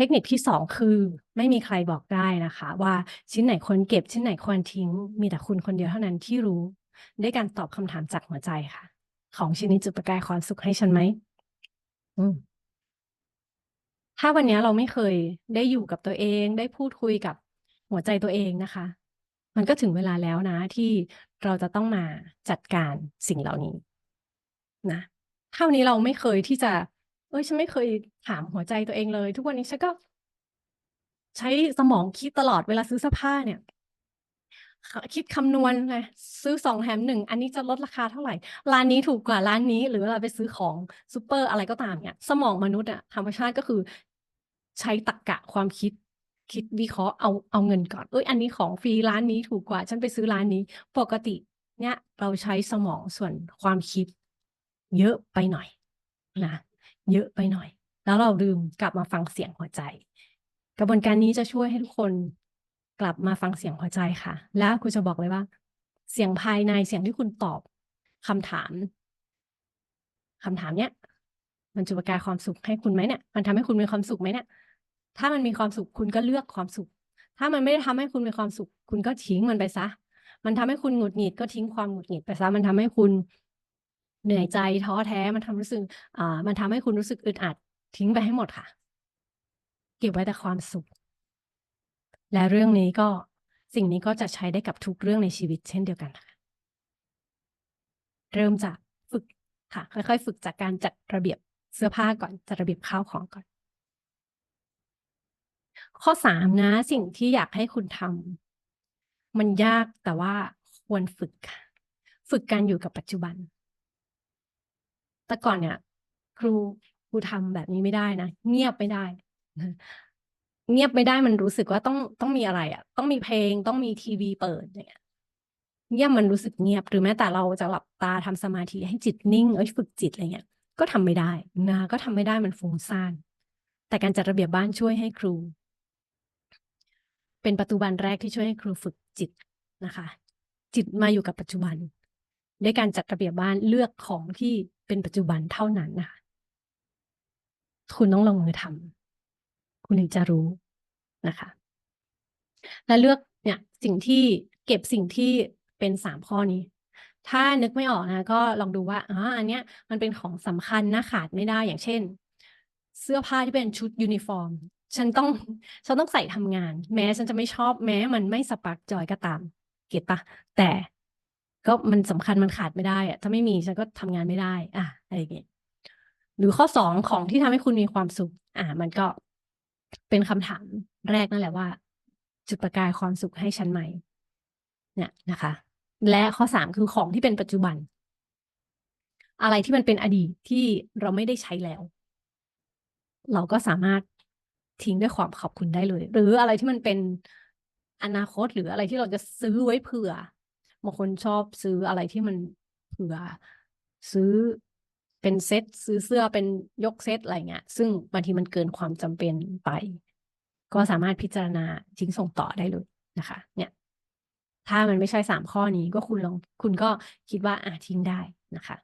ทคนิคที่สองคือ ไม่มีใครบอกได้นะคะ ว่าชิ้นไหนควรเก็บชิ้นไหนควรทิ้ง มีแต่คุณคนเดียวเท่านั้นที่รู้ ด้วยการตอบคำถามจากหัวใจค่ะ ของชิ้นนี้จุดประกายความสุขให้ฉันไหมมถ้าวันนี้เราไม่เคยได้อยู่กับตัวเอง ได้พูดคุยกับหัวใจตัวเองนะคะ มันก็ถึงเวลาแล้วนะ ที่เราจะต้องมาจัดการสิ่งเหล่านี้นะถ้าวันนี้เราไม่เคยที่จะ เอ้ย ฉันไม่เคยถามหัวใจตัวเองเลย ทุกวันนี้ฉันก็ ใช้สมองคิดตลอดเวลาซื้อเสื้อผ้าเนี่ย คิดคำนวณไงซื้อสองแถมหนึ่งอันนี้จะลดราคาเท่าไหร่ ร้านนี้ถูกกว่าร้านนี้ หรือเวลาไปซื้อของซูเปอร์อะไรก็ตามเนี่ย สมองมนุษย์อะธรรมชาติก็คือ ใช้ตรรกะความคิดคิดวิเคราะห์เอาเอาเงินก่อน เอ้ย อันนี้ของฟรีร้านนี้ถูกกว่า ฉันไปซื้อร้านนี้ ปกติ เนี่ย เราใช้สมองส่วนความคิด เยอะไปหน่อยนะ เยอะไปหน่อย แล้วเราลืมกลับมาฟังเสียงหัวใจ กระบวนการนี้จะช่วยให้ทุกคนกลับมาฟังเสียงหัวใจค่ะ แล้วคุณจะบอกเลยว่า เสียงภายในเสียงที่คุณตอบคำถามคำถามเนี้ยมันจุประกายความสุขให้คุณไหมเนี่ย มันทำให้คุณมีความสุขไหมเนี่ย ถ้ามันมีความสุขคุณก็เลือกความสุข ถ้ามันไม่ได้ทำให้คุณมีความสุข คุณก็ทิ้งมันไปซะ มันทำให้คุณหงุดหงิดก็ทิ้งความหงุดหงิดไปซะ มันทำให้คุณ เหนื่อยใจท้อแท้มันทำรู้สึกอ่ามันทำให้คุณรู้สึกอึดอัดทิ้งไปให้หมดค่ะ เก็บไว้แต่ความสุข และเรื่องนี้ก็สิ่งนี้ก็จะใช้ได้กับทุกเรื่องในชีวิตเช่นเดียวกันค่ะเริ่มจากฝึกค่ะ ค่อยๆ ฝึกจากการจัดระเบียบเสื้อผ้าก่อนจัดระเบียบข้าวของก่อน ข้อสามนะสิ่งที่อยากให้คุณทำมันยากแต่ว่าควรฝึกค่ะ ฝึกการอยู่กับปัจจุบัน แต่ก่อนเนี่ย ครูครูทำแบบนี้ไม่ได้นะเงียบไม่ได้เงียบไม่ได้มันรู้สึกว่าต้องต้องมีอะไรอะต้องมีเพลงต้องมีทีวีเปิดอย่างเงี้ยเงียบมันรู้สึกเงียบหรือแม้แต่เราจะหลับตาทำสมาธิให้จิตนิ่งเอ้ยฝึกจิตอะไรเงี้ย ก็ทำไม่ได้นะก็ทำไม่ได้มันฟุ้งซ่าน แต่การจัดระเบียบบ้านช่วยให้ครู เป็นประตูบานแรกที่ช่วยให้ครูฝึกจิตนะคะ จิตมาอยู่กับปัจจุบัน ด้วยการจัดระเบียบบ้านเลือกของที่เป็นปัจจุบันเท่านั้นนะคะคุณต้องลงมือทำคุณถึงจะรู้นะคะ และเลือกเนี่ยสิ่งที่เก็บสิ่งที่เป็นสามข้อนี้ ถ้านึกไม่ออกนะก็ลองดูว่าอ๋ออันเนี้ยมันเป็นของสำคัญนะขาดไม่ได้อย่างเช่น เสื้อผ้าที่เป็นชุดยูนิฟอร์ม ฉันต้องฉันต้องใส่ทำงาน แม้ฉันจะไม่ชอบแม้มันไม่สปาร์กจอยก็ตาม เก็ตปะแต่ ก็มันสำคัญมันขาดไม่ได้อะถ้าไม่มีฉันก็ทำงานไม่ได้อะอะไรอย่างเงี้ยหรือข้อสองของที่ทำให้คุณมีความสุข อะมันก็เป็นคำถามแรกนั่นแหละว่า จุดประกายความสุขให้ฉันไหมเนี่ยนะคะ และข้อสามคือของที่เป็นปัจจุบัน อะไรที่มันเป็นอดีตที่เราไม่ได้ใช้แล้ว เราก็สามารถทิ้งด้วยความขอบคุณได้เลย หรืออะไรที่มันเป็นอนาคตหรืออะไรที่เราจะซื้อไว้เผื่อ บางคนชอบซื้ออะไรที่มันเผื่อซื้อเป็นเซ็ตซื้อเสื้อเป็นยกเซ็ตอะไรเงี้ย ซึ่งบางทีมันเกินความจำเป็นไป ก็สามารถพิจารณาทิ้งส่งต่อได้เลยนะคะ เนี่ย ถ้ามันไม่ใช่สามข้อนี้ก็คุณลองคุณก็คิดว่าอะทิ้งได้นะคะ